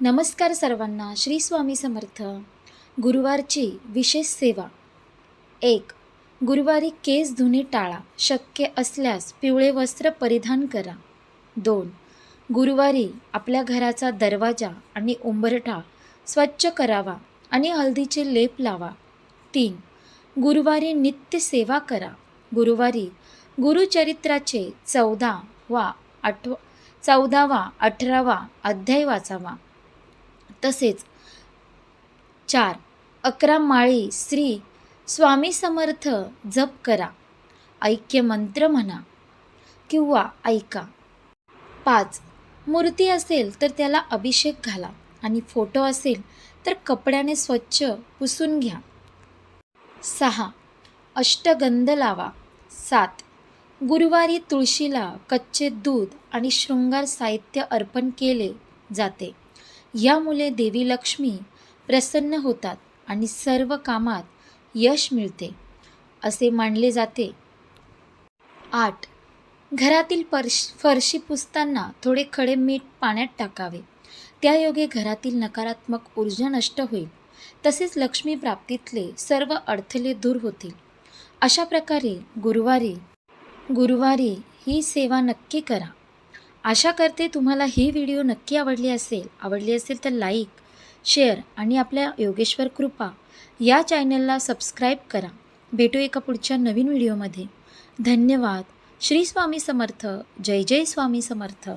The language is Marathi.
नमस्कार सर्वांना श्री स्वामी समर्थ. गुरुवारची विशेष सेवा. एक गुरुवारी केस धुणे टाळा शक्य असल्यास पिवळे वस्त्र परिधान करा. दोन गुरुवारी आपल्या घराचा दरवाजा आणि उंबरठा स्वच्छ करावा आणि हळदीचे लेप लावा. तीन गुरुवारी नित्य सेवा करा. गुरुवारी गुरुचरित्राचे चौदा वा आठव चौदावा अठरावा अध्याय वाचावा. तसेच चार अकरा माळी श्री स्वामी समर्थ जप करा. ऐक्य मंत्र म्हणा किंवा ऐका. पाच मूर्ती असेल तर त्याला अभिषेक घाला आणि फोटो असेल तर कपड्याने स्वच्छ पुसून घ्या. सहा अष्टगंध लावा. सात गुरुवारी तुळशीला कच्चे दूध आणि शृंगार साहित्य अर्पण केले जाते. यामुळे देवी लक्ष्मी प्रसन्न होतात आणि सर्व कामात यश मिळते असे मानले जाते. आठ. घरातील परश फरशी पुसताना थोडे खडे मीठ पाण्यात टाकावे. त्यायोगे घरातील नकारात्मक ऊर्जा नष्ट होईल. तसेच लक्ष्मी प्राप्तीतले सर्व अडथळे दूर होतील. अशा प्रकारे गुरुवारी गुरुवारी ही सेवा नक्की करा. आशा करते तुम्हाला ही व्हिडिओ नक्की आवडली असेल. आवडली असेल तर लाईक शेअर आणि आपल्या योगेश्वर कृपा या चॅनलला सबस्क्राईब करा. भेटू एका पुढच्या नवीन व्हिडिओमध्ये. धन्यवाद. श्री स्वामी समर्थ. जय जय स्वामी समर्थ.